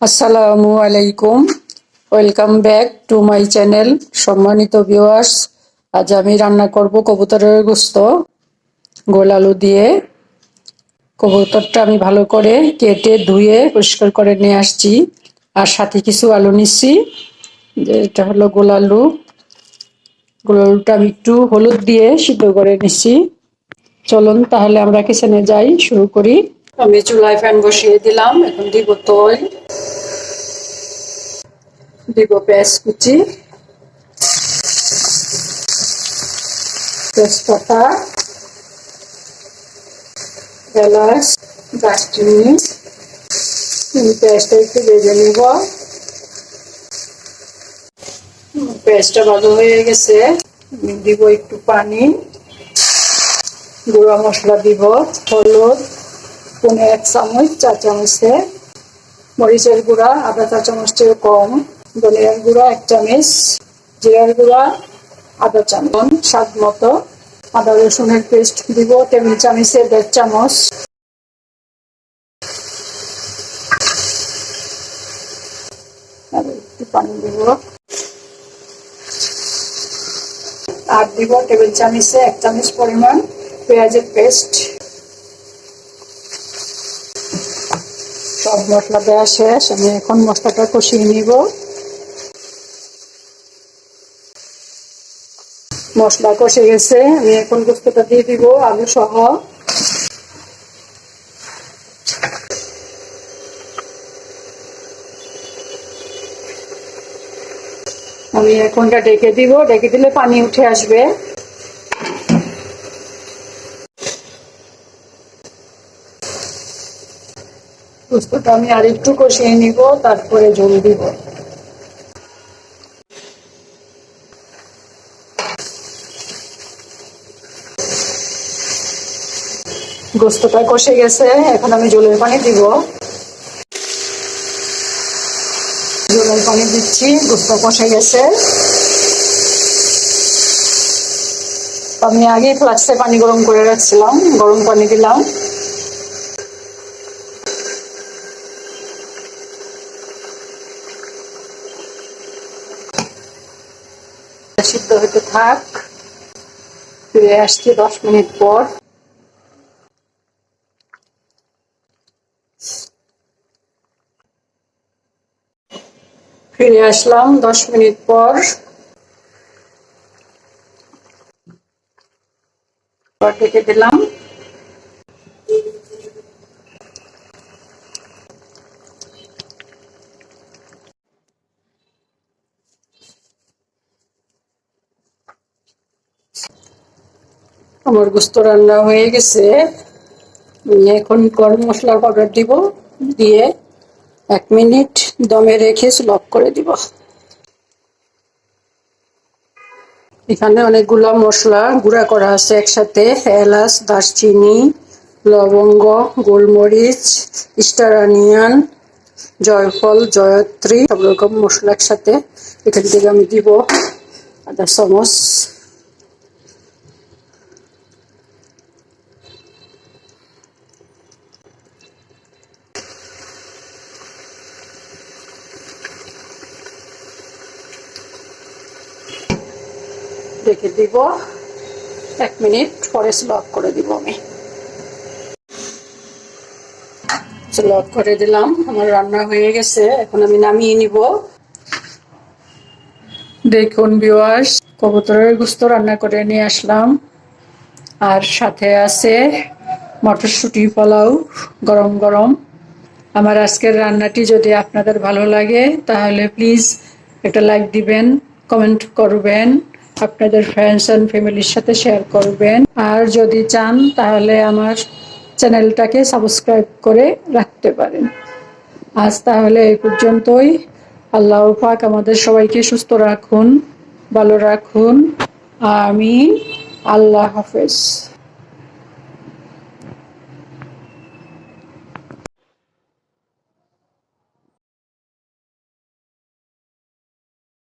আসসালামু আলাইকুম। Welcome back to my channel সম্মানিত ভিউয়ার্স আজ আমি রান্না করব কবুতরের গোস্ত। গোল আলু দিয়ে কবুতরটা আমি ভালো করে কেটে ধুয়ে পরিষ্কার করে নিয়ে আসছি। আর সাথে কিছু আলু নিচ্ছি। এটা হলো গোল আলু। গোল আলুটা আমি একটু হলুদ দিয়ে সিদ্ধ করে নিচ্ছি। চলুন তাহলে আমরা কিচেনে যাই, শুরু করি। আমি চুলায় ফ্যান বসিয়ে দিলাম, এখন দিব তৈল দিব পেঁয়াজ কুচি তেজপাতা, এলাচ, দারচিনি পেঁয়াজটা একটু ভেজে নিব। পেঁয়াজটা ভালো হয়ে গেছে, দিব একটু পানি, গুঁড়া মশলা দিব, হলুদ পনে এক চামচ চা চামচে মরিচের গুঁড়া আধা চা চামচের কম, ধনিয়ার গুঁড়া এক চামচ, জিরার গুঁড়া আধা চামচ, স্বাদ মতো আদা, রসুনের পেস্ট দিব টেবিল চামচে দেড় চামচ। পানি দিব। আর দিব টেবিল চামচে এক চামচ পরিমাণ পেঁয়াজের পেস্ট। সব মশলা দেওয়া শেষ, আমি এখন মশলাটা কষিয়ে নিব। মশলা কষে গেছে, আমি এখন গোস্তটা দিয়ে দিব, আলু সহ। আমি এখনটা ডেকে দিব ডেকে দিলে পানি উঠে আসবে। পোস্তটা আমি আর একটু কষিয়ে নিব, তারপরে জল দিব। গোস্তটা কষে গেছে, এখন আমি জলের পানি দিব। জলের পানি দিচ্ছি, গোস্ত কষে গেছে। আমি আগে ফ্লাক্সে পানি গরম করে রাখছিলাম, গরম পানি দিলাম। সিদ্ধ হইতে থাক। ফিরে আসছি দশ মিনিট পর। ফিরে আসলাম দশ মিনিট পর। কেটে দিলাম। আমার গোস্ত রান্না হয়ে গেছে। এখন গরম মশলার পাউডার দিব, দিয়ে এক মিনিট দমে রেখে লক করে দিব। এখানে অনেকগুলো মশলা গুঁড়া করা আছে একসাথে, এলাচ, দারচিনি, লবঙ্গ, গোলমরিচ, স্টার অনিয়ন, জয়ফল, জয়ত্রী, সব রকম মশলা একসাথে এখান থেকে আমি দিব আধা চামচ। রেখে দিব। এক মিনিট পরে স্লক করে দিব আমি। স্লক করে দিলাম, আমার রান্না হয়ে গেছে, এখন আমি নামিয়ে নিব। দেখুন ভিওয়ার্স কবুতরের গুস্ত রান্না করে নিয়ে আসলাম। আর সাথে আছে মটরশুঁটি পোলাও, গরম গরম। আমার আজকের রান্নাটি যদি আপনাদের ভালো লাগে, তাহলে প্লিজ একটা লাইক দিবেন কমেন্ট করবেন। আপনাদের ফ্রেন্ডস অ্যান্ড ফ্যামিলির সাথে শেয়ার করবেন। আর যদি চান, তাহলে আমার চ্যানেলটাকে সাবস্ক্রাইব করে রাখতে পারেন। আজ তাহলে এই পর্যন্তই। আল্লাহ পাক আমাদের সবাইকে সুস্থ রাখুন, ভালো রাখুন। আমি আল্লাহ হাফেজ।